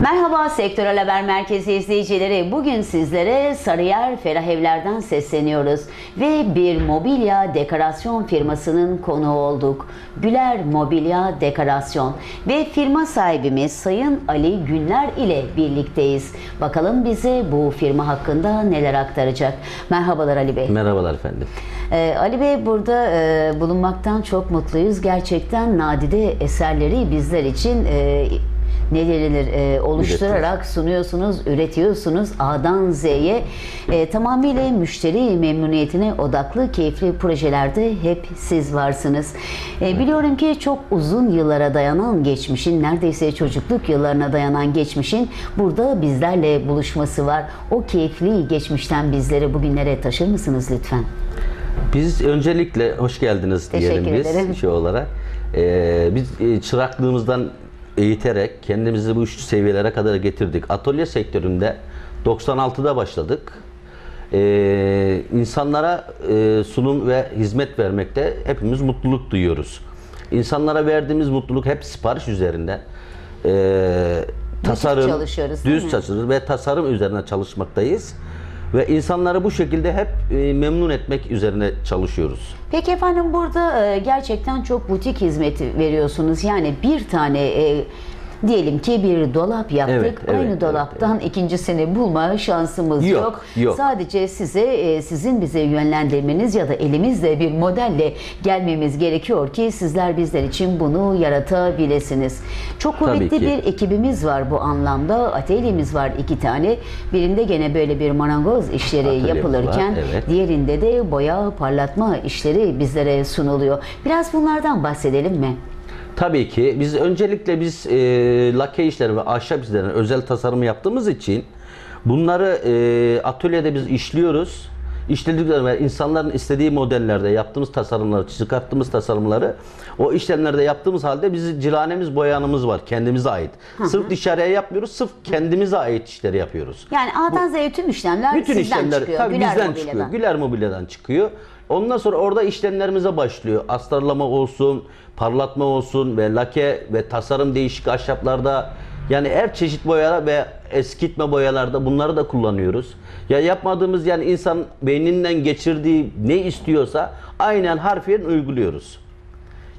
Merhaba Sektörel Haber Merkezi izleyicileri. Bugün sizlere Sarıyer Ferah Evler'den sesleniyoruz ve bir mobilya dekorasyon firmasının konuğu olduk. Güler Mobilya Dekorasyon ve firma sahibimiz Sayın Ali Günler ile birlikteyiz. Bakalım bize bu firma hakkında neler aktaracak. Merhabalar Ali Bey. Merhabalar efendim. Ee, Ali Bey burada e, bulunmaktan çok mutluyuz. Gerçekten nadide eserleri bizler için e, ne denilir e, oluşturarak sunuyorsunuz, üretiyorsunuz A'dan Z'ye. E, tamamıyla müşteri memnuniyetine odaklı keyifli projelerde hep siz varsınız. E, biliyorum ki çok uzun yıllara dayanan geçmişin, neredeyse çocukluk yıllarına dayanan geçmişin burada bizlerle buluşması var. O keyifli geçmişten bizleri bugünlere taşır mısınız lütfen? Biz öncelikle hoş geldiniz diyelim Teşekkür biz ederim. şey olarak. Ee, biz e, çıraklığımızdan eğiterek kendimizi bu üst seviyelere kadar getirdik. Atölye sektöründe 96'da başladık. Ee, insanlara e, sunum ve hizmet vermekte hepimiz mutluluk duyuyoruz. İnsanlara verdiğimiz mutluluk hep sipariş üzerinde. Ee, tasarım, düz çalışıyoruz ve tasarım üzerine çalışmaktayız. Ve insanları bu şekilde hep e, memnun etmek üzerine çalışıyoruz. Peki efendim burada e, gerçekten çok butik hizmeti veriyorsunuz. Yani bir tane e, diyelim ki bir dolap yaptık. Evet, evet, Aynı evet, dolaptan ikincisini bulma şansımız yok. Yok, yok. Sadece size e, sizin bize yönlendirmeniz ya da elimizle bir modelle gelmemiz gerekiyor ki sizler bizler için bunu yaratabilirsiniz. Çok kuvvetli bir ekibimiz var bu anlamda. Atölyemiz var iki tane. Birinde gene böyle bir marangoz işleri Atölyemiz yapılırken var, evet. Diğerinde de boya parlatma işleri bizlere sunuluyor. Biraz bunlardan bahsedelim mi? Tabii ki biz öncelikle biz e, lake işleri ve ahşap işlerine özel tasarımı yaptığımız için bunları e, atölyede biz işliyoruz. İşledikleri ve insanların istediği modellerde yaptığımız tasarımları, çıkarttığımız tasarımları o işlemlerde yaptığımız halde bizim cilanemiz, boyanımız var kendimize ait. Sırf dışarıya yapmıyoruz, sırf kendimize ait işleri yapıyoruz. Yani A'dan Z'ye tüm işlemler Bütün sizden işlemler çıkıyor. tabii Güler bizden Mobilya'dan. çıkıyor. Güler Mobilya'dan çıkıyor. Ondan sonra orada işlemlerimize başlıyor. Astarlama olsun, parlatma olsun ve lake ve tasarım değişik ahşaplarda yani her çeşit boya ve eskitme boyalarda bunları da kullanıyoruz. Ya yapmadığımız yani insan beyninden geçirdiği ne istiyorsa aynen harfiyen uyguluyoruz.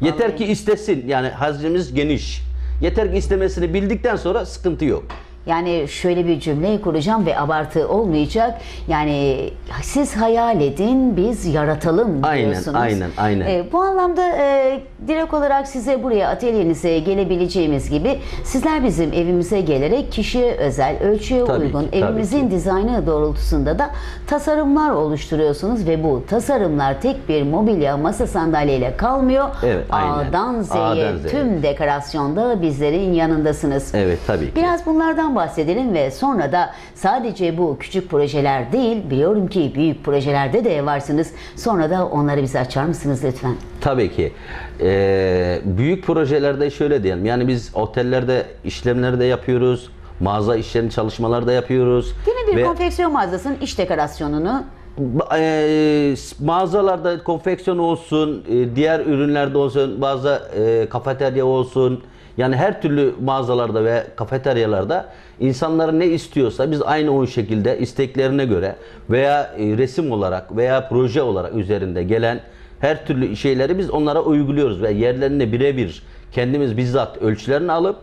Yeter ki istesin. Yani haznemiz geniş. Yeter ki istemesini bildikten sonra sıkıntı yok. Yani şöyle bir cümleyi kuracağım ve abartı olmayacak. Yani siz hayal edin, biz yaratalım Aynen, diyorsunuz. aynen, aynen. Ee, bu anlamda e, direkt olarak size buraya atölyenize gelebileceğimiz gibi sizler bizim evimize gelerek kişiye özel, ölçüye Tabii uygun, ki, evimizin ki. dizaynı doğrultusunda da tasarımlar oluşturuyorsunuz ve bu tasarımlar tek bir mobilya, masa sandalyeyle kalmıyor. Evet, aynen. A'dan Z'ye A'dan Z'ye. tüm dekorasyonda bizlerin yanındasınız. Evet tabii ki. Biraz bunlardan bahsedelim ve sonra da sadece bu küçük projeler değil, biliyorum ki büyük projelerde de varsınız. Sonra da onları bize açar mısınız lütfen? Tabii ki. Ee, büyük projelerde şöyle diyelim. Yani biz otellerde işlemleri de yapıyoruz. Mağaza işlerini çalışmalar da yapıyoruz. Yine bir Ve- konfeksiyon mağazasının iç dekorasyonunu e, mağazalarda konfeksiyon olsun, e, diğer ürünlerde olsun, bazı e, kafeterya olsun. Yani her türlü mağazalarda ve kafeteryalarda insanların ne istiyorsa biz aynı o şekilde isteklerine göre veya e, resim olarak veya proje olarak üzerinde gelen her türlü şeyleri biz onlara uyguluyoruz ve yerlerine birebir kendimiz bizzat ölçülerini alıp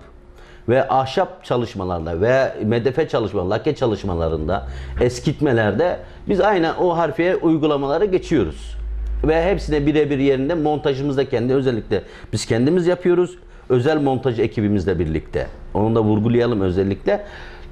ve ahşap çalışmalarında ve medefe çalışmalarında, lake çalışmalarında, eskitmelerde biz aynen o harfiye uygulamaları geçiyoruz. Ve hepsine birebir yerinde montajımız da kendi özellikle biz kendimiz yapıyoruz. Özel montaj ekibimizle birlikte. Onu da vurgulayalım özellikle.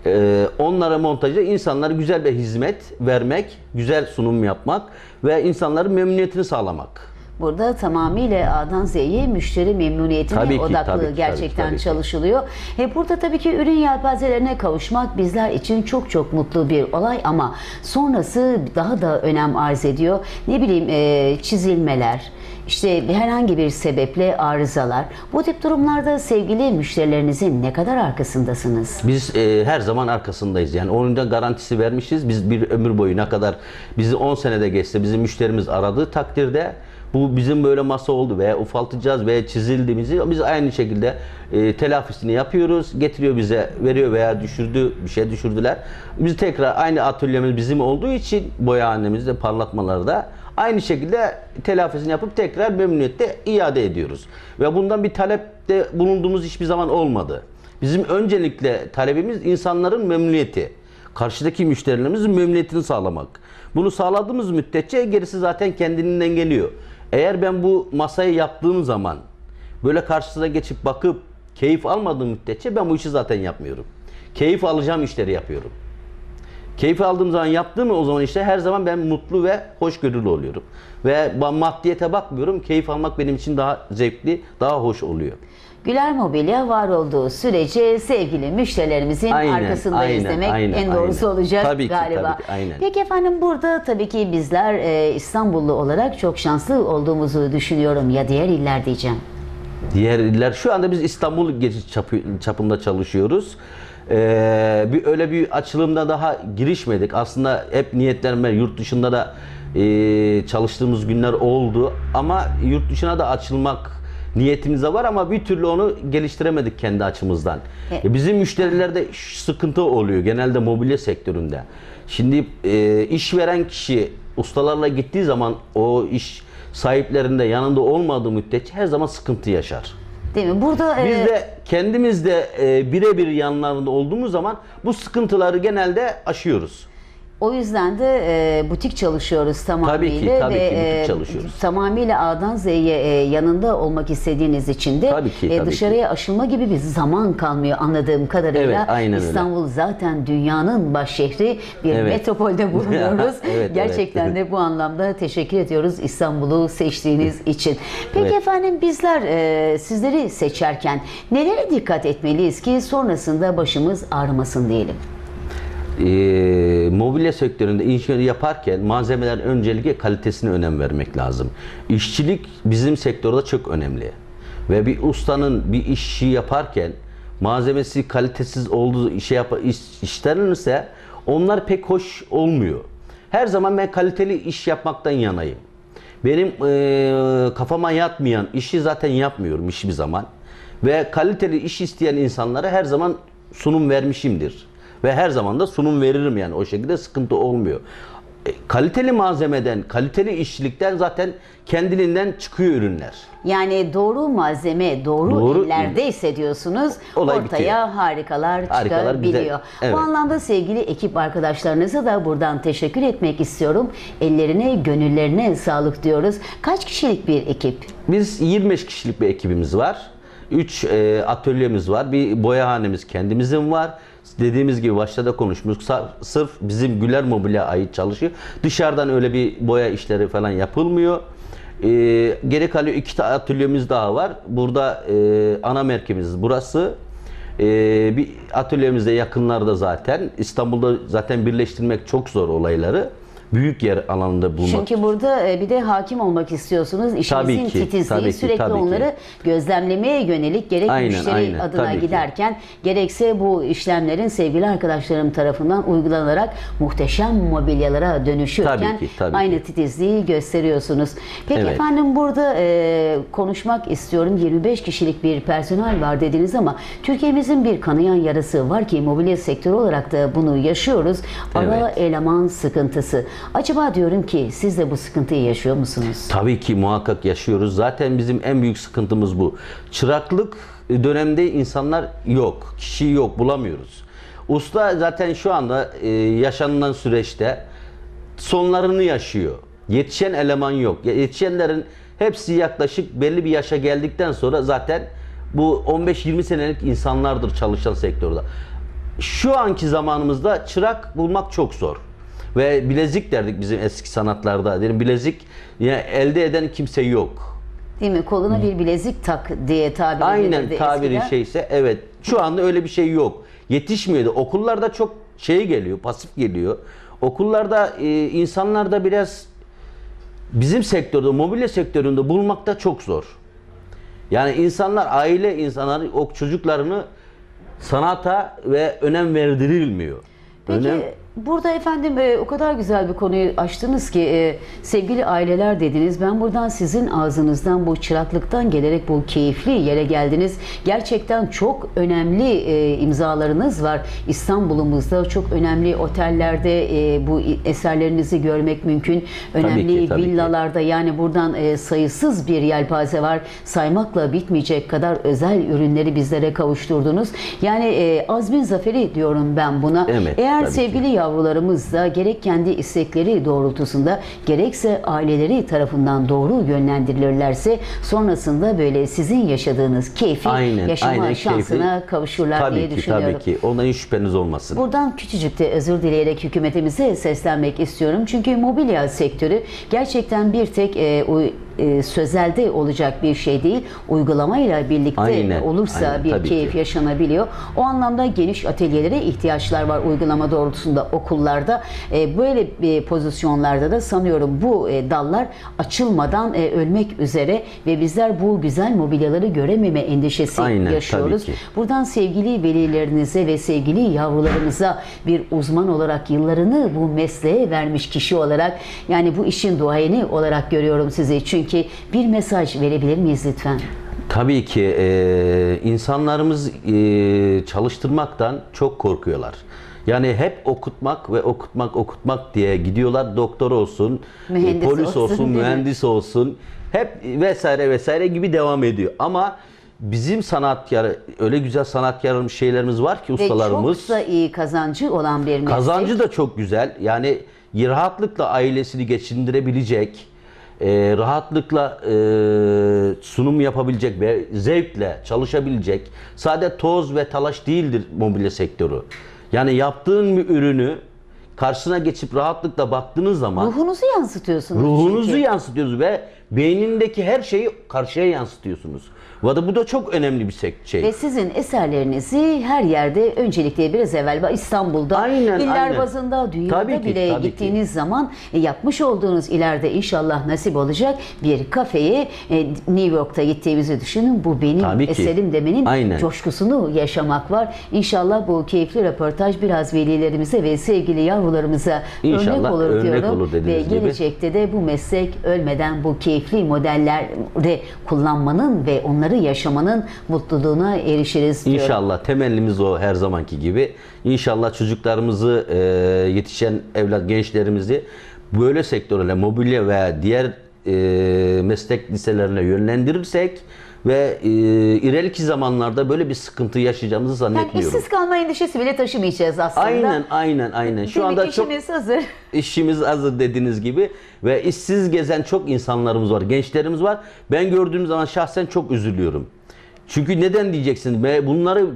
Ee, onlara montajda insanlara güzel bir hizmet vermek, güzel sunum yapmak ve insanların memnuniyetini sağlamak. Burada tamamıyla A'dan Z'ye müşteri memnuniyetine Tabii ki, odaklı tabii ki, gerçekten tabii ki. çalışılıyor. E burada tabii ki ürün yelpazelerine kavuşmak bizler için çok çok mutlu bir olay ama sonrası daha da önem arz ediyor. Ne bileyim e, çizilmeler, işte herhangi bir sebeple arızalar. Bu tip durumlarda sevgili müşterilerinizin ne kadar arkasındasınız? Biz e, her zaman arkasındayız. Yani onun da garantisi vermişiz. Biz bir ömür boyu ne kadar bizi 10 senede geçse bizim müşterimiz aradığı takdirde bu bizim böyle masa oldu veya ufaltacağız veya çizildiğimizi biz aynı şekilde e, telafisini yapıyoruz. Getiriyor bize veriyor veya düşürdü bir şey düşürdüler. Biz tekrar aynı atölyemiz bizim olduğu için boyahanemizde parlatmalarda aynı şekilde telafisini yapıp tekrar memnuniyette iade ediyoruz. Ve bundan bir talepte bulunduğumuz hiçbir zaman olmadı. Bizim öncelikle talebimiz insanların memnuniyeti. Karşıdaki müşterilerimizin memnuniyetini sağlamak. Bunu sağladığımız müddetçe gerisi zaten kendiliğinden geliyor. Eğer ben bu masayı yaptığım zaman böyle karşısına geçip bakıp keyif almadığım müddetçe ben bu işi zaten yapmıyorum. Keyif alacağım işleri yapıyorum. Keyif aldığım zaman yaptığım o zaman işte her zaman ben mutlu ve hoşgörülü oluyorum. Ve maddiyete bakmıyorum. Keyif almak benim için daha zevkli, daha hoş oluyor. Güler Mobilya var olduğu sürece sevgili müşterilerimizin Aynen, arkasındayız aynen, demek aynen, en doğrusu aynen. olacak Tabii ki, galiba. tabii ki, aynen. Peki efendim burada tabii ki bizler e, İstanbullu olarak çok şanslı olduğumuzu düşünüyorum ya diğer iller diyeceğim. Diğer iller şu anda biz İstanbul çapı, çapında çalışıyoruz. Ee, bir öyle bir açılımda daha girişmedik. Aslında hep niyetlenme yurt dışında da e, çalıştığımız günler oldu ama yurt dışına da açılmak niyetimiz de var ama bir türlü onu geliştiremedik kendi açımızdan. Evet. E, Bizim müşterilerde sıkıntı oluyor genelde mobilya sektöründe. Şimdi e, işveren kişi ustalarla gittiği zaman o iş sahiplerinde yanında olmadığı müddetçe her zaman sıkıntı yaşar. Değil mi? Burada e, Biz de kendimiz de e, birebir yanlarında olduğumuz zaman bu sıkıntıları genelde aşıyoruz. O yüzden de e, butik çalışıyoruz tamamıyla Tabii ki, tabii ve ki butik e, çalışıyoruz. tamamıyla A'dan Z'ye e, yanında olmak istediğiniz için de Tabii ki, e, tabii dışarıya aşılma gibi bir zaman kalmıyor anladığım kadarıyla. Evet, aynen öyle. İstanbul zaten dünyanın baş şehri bir Evet. metropolde bulunuyoruz. Evet, Gerçekten evet. de bu anlamda teşekkür ediyoruz İstanbul'u seçtiğiniz için. Peki Evet. efendim bizler e, sizleri seçerken nelere dikkat etmeliyiz ki sonrasında başımız ağrımasın diyelim. E, mobilya sektöründe inşaat yaparken malzemeler öncelikle kalitesine önem vermek lazım. İşçilik bizim sektörde çok önemli. Ve bir ustanın bir işi yaparken malzemesi kalitesiz olduğu işe yap iş, işlenirse onlar pek hoş olmuyor. Her zaman ben kaliteli iş yapmaktan yanayım. Benim e, kafama yatmayan işi zaten yapmıyorum hiçbir zaman. Ve kaliteli iş isteyen insanlara her zaman sunum vermişimdir. Ve her zaman da sunum veririm yani o şekilde sıkıntı olmuyor. E, kaliteli malzemeden, kaliteli işçilikten zaten kendiliğinden çıkıyor ürünler. Yani doğru malzeme doğru, Doğru- ellerde hissediyorsunuz. Olay ortaya bitiyor. harikalar, Harikalar çıkabiliyor. Evet. Bu anlamda sevgili ekip arkadaşlarınıza da buradan teşekkür etmek istiyorum. Ellerine, gönüllerine sağlık diyoruz. Kaç kişilik bir ekip? Biz 25 kişilik bir ekibimiz var. 3 atölyemiz var. Bir boyahanemiz kendimizin var. Dediğimiz gibi başta da konuşmuştuk. Sa- Sırf bizim Güler Mobilya ait çalışıyor. Dışarıdan öyle bir boya işleri falan yapılmıyor. E, geri kalıyor iki atölyemiz daha var. Burada e, ana merkezimiz burası. E, bir atölyemiz de yakınlarda zaten. İstanbul'da zaten birleştirmek çok zor olayları. Büyük yer alanında bulmak. Çünkü burada e, bir de hakim olmak istiyorsunuz. İşinizin Tabii ki, titizliği tabii ki, sürekli tabii ki. onları gözlemlemeye yönelik gerek Aynen, müşteri aynen, adına tabii ki. giderken gerekse bu işlemlerin sevgili arkadaşlarım tarafından uygulanarak muhteşem mobilyalara dönüşüyorken Tabii ki, tabii aynı ki. titizliği gösteriyorsunuz. Peki Evet. efendim burada e, konuşmak istiyorum. 25 kişilik bir personel var dediniz ama Türkiye'mizin bir kanayan yarası var ki mobilya sektörü olarak da bunu yaşıyoruz. Ara Evet. eleman sıkıntısı. Acaba diyorum ki siz de bu sıkıntıyı yaşıyor musunuz? Tabii ki muhakkak yaşıyoruz. Zaten bizim en büyük sıkıntımız bu. Çıraklık dönemde insanlar yok. Kişi yok, bulamıyoruz. Usta zaten şu anda e, yaşanılan süreçte sonlarını yaşıyor. Yetişen eleman yok. Yetişenlerin hepsi yaklaşık belli bir yaşa geldikten sonra zaten bu 15-20 senelik insanlardır çalışan sektörde. Şu anki zamanımızda çırak bulmak çok zor. Ve bilezik derdik bizim eski sanatlarda. Dedim bilezik yani elde eden kimse yok. Değil mi? Koluna bir bilezik tak diye tabir Aynen edilirdi tabiri eskiden. şeyse evet. Şu anda öyle bir şey yok. Yetişmiyordu. Okullarda çok şey geliyor, pasif geliyor. Okullarda e, insanlar da biraz bizim sektörde, mobilya sektöründe bulmakta çok zor. Yani insanlar, aile insanları o çocuklarını sanata ve önem verdirilmiyor. Peki Önem Burada efendim e, o kadar güzel bir konuyu açtınız ki e, sevgili aileler dediniz. Ben buradan sizin ağzınızdan bu çıraklıktan gelerek bu keyifli yere geldiniz. Gerçekten çok önemli e, imzalarınız var. İstanbul'umuzda çok önemli otellerde e, bu eserlerinizi görmek mümkün. Önemli ki, tabii ki. villalarda yani buradan e, sayısız bir yelpaze var. Saymakla bitmeyecek kadar özel ürünleri bizlere kavuşturdunuz. Yani e, azmin zaferi diyorum ben buna. Evet, Eğer tabii ki. Sevgili yavrularımız da gerek kendi istekleri doğrultusunda gerekse aileleri tarafından doğru yönlendirilirlerse sonrasında böyle sizin yaşadığınız keyfi Aynen, yaşama aynen şansına keyfi. kavuşurlar tabii diye ki, düşünüyorum. Tabii ki. Ondan hiç şüpheniz olmasın. Buradan küçücük de özür dileyerek hükümetimize seslenmek istiyorum. Çünkü mobilya sektörü gerçekten bir tek e, e, sözelde olacak bir şey değil. Uygulamayla birlikte Aynen, olursa aynen, bir keyif ki. yaşanabiliyor. O anlamda geniş atölyelere ihtiyaçlar var uygulama doğrultusunda okullarda. E, böyle bir pozisyonlarda da sanıyorum bu e, dallar açılmadan e, ölmek üzere ve bizler bu güzel mobilyaları görememe endişesi Aynen, yaşıyoruz. tabii ki. Buradan sevgili velilerinize ve sevgili yavrularımıza bir uzman olarak yıllarını bu mesleğe vermiş kişi olarak yani bu işin duayeni olarak görüyorum sizi. Çünkü bir mesaj verebilir miyiz lütfen? Tabii ki e, insanlarımız e, çalıştırmaktan çok korkuyorlar. Yani hep okutmak ve okutmak okutmak diye gidiyorlar. Doktor olsun, e, Mühendis polis olsun, olsun, mühendis olsun. Hep vesaire vesaire gibi devam ediyor. Ama bizim sanatkar öyle güzel sanatkar şeylerimiz var ki Ve ustalarımız. çok da iyi kazancı olan bir meslek. Kazancı da çok güzel. Yani rahatlıkla ailesini geçindirebilecek, e, rahatlıkla e, sunum yapabilecek ve zevkle çalışabilecek. Sade toz ve talaş değildir mobilya sektörü. Yani yaptığın bir ürünü karşısına geçip rahatlıkla baktığınız zaman Ruhunuzu yansıtıyorsunuz. ruhunuzu çünkü. yansıtıyorsunuz ve beynindeki her şeyi karşıya yansıtıyorsunuz. Ve da bu da çok önemli bir şey. Ve sizin eserlerinizi her yerde öncelikle biraz evvel İstanbul'da, Aynen, iller aynen. bazında, dünyada Tabii ki, bile tabii ki. gittiğiniz zaman e, yapmış olduğunuz ileride inşallah nasip olacak bir kafeye e, New York'ta gittiğimizi düşünün. Bu benim Tabii ki. eserim demenin Aynen. coşkusunu yaşamak var. İnşallah bu keyifli röportaj biraz velilerimize ve sevgili yavrularımıza İnşallah örnek olur örnek diyorum. olur ve dediğiniz gibi. gelecekte de bu meslek ölmeden bu keyifli modelleri kullanmanın ve onları yaşamanın mutluluğuna erişiriz diyorum. İnşallah temennimiz o her zamanki gibi. İnşallah çocuklarımızı e, yetişen evlat gençlerimizi böyle sektörle mobilya veya diğer e, meslek liselerine yönlendirirsek ve e, ileriki zamanlarda böyle bir sıkıntı yaşayacağımızı Yani zannetmiyorum. işsiz kalma endişesi bile taşımayacağız aslında. Aynen aynen aynen. Şu Demek anda çok işimiz hazır. işimiz hazır dediğiniz gibi ve işsiz gezen çok insanlarımız var, gençlerimiz var. Ben gördüğüm zaman şahsen çok üzülüyorum. Çünkü neden diyeceksiniz? Ve Bunları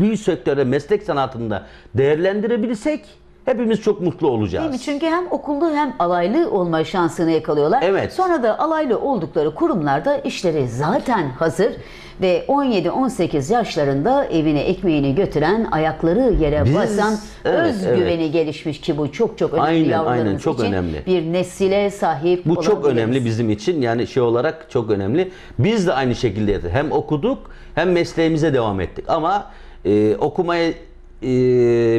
bir sektörde, meslek sanatında değerlendirebilirsek hepimiz çok mutlu olacağız. Değil mi? Çünkü hem okullu hem alaylı olma şansını yakalıyorlar. Evet. Sonra da alaylı oldukları kurumlarda işleri zaten hazır ve 17-18 yaşlarında evine ekmeğini götüren, ayakları yere Biz- basan, evet, özgüveni gelişmiş ki bu çok çok önemli Aynen, yavrularımız aynen, çok için önemli. bir nesile sahip Bu çok önemli bizim için. Yani şey olarak çok önemli. Biz de aynı şekilde hem okuduk hem mesleğimize devam ettik. Ama e, okumaya e,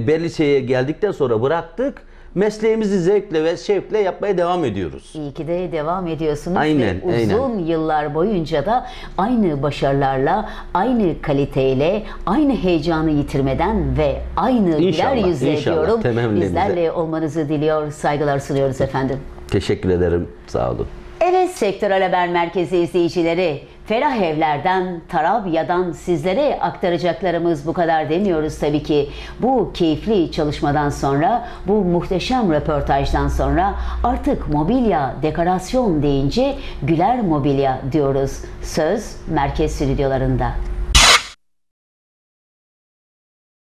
belli şeye geldikten sonra bıraktık. Mesleğimizi zevkle ve şevkle yapmaya devam ediyoruz. İyi ki de devam ediyorsunuz Aynen, ve uzun yıllar boyunca da aynı başarılarla, aynı kaliteyle, aynı heyecanı yitirmeden ve aynı güler yüzle inşallah. diyorum. Bizlerle olmanızı diliyor, saygılar sunuyoruz efendim. Teşekkür ederim. Sağ olun. Evet Sektörel Haber Merkezi izleyicileri, Ferah Evler'den, Tarabya'dan sizlere aktaracaklarımız bu kadar demiyoruz tabii ki. Bu keyifli çalışmadan sonra, bu muhteşem röportajdan sonra artık mobilya, dekorasyon deyince güler mobilya diyoruz. Söz merkez stüdyolarında.